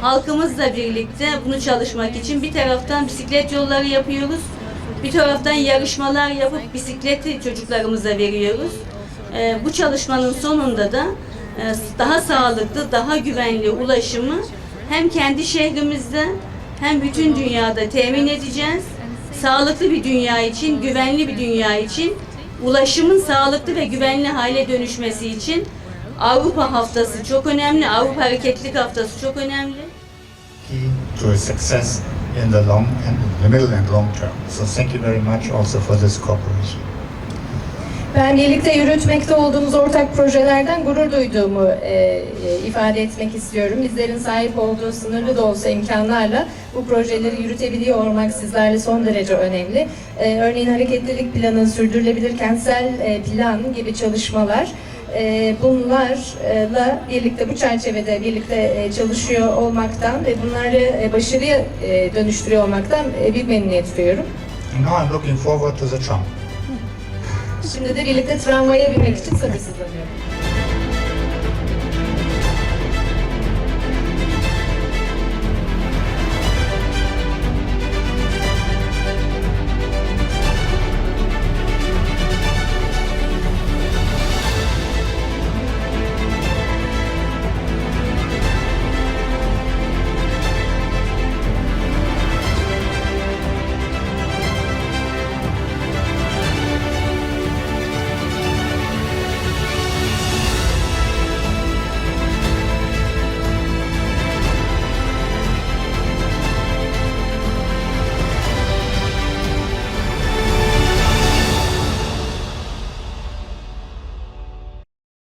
halkımızla birlikte bunu çalışmak için bir taraftan bisiklet yolları yapıyoruz. Bir taraftan yarışmalar yapıp bisikleti çocuklarımıza veriyoruz. Ee, bu çalışmanın sonunda da e, daha sağlıklı, daha güvenli ulaşımı hem kendi şehrimizde hem bütün dünyada temin edeceğiz. Sağlıklı bir dünya için, güvenli bir dünya için, ulaşımın sağlıklı ve güvenli hale dönüşmesi için Avrupa Haftası çok önemli, Avrupa Hareketlilik Haftası çok önemli. key to a success in the long and the middle and long term. So thank you very much also for this cooperation. Ben birlikte yürütmekte olduğumuz ortak projelerden gurur duyduğumu e, e, ifade etmek istiyorum. Bizlerin sahip olduğu sınırlı da olsa imkanlarla bu projeleri yürütebiliyor olmak sizlerle son derece önemli. E, örneğin hareketlilik planı, sürdürülebilir kentsel e, plan gibi çalışmalar e, bunlarla birlikte bu çerçevede birlikte e, çalışıyor olmaktan ve bunları e, başarıya e, dönüştürüyor olmaktan e, bir memnuniyet duyuyorum. Now I'm looking forward to the tram. Şimdi de birlikte tramvaya binmek için sabırsızlanıyorum.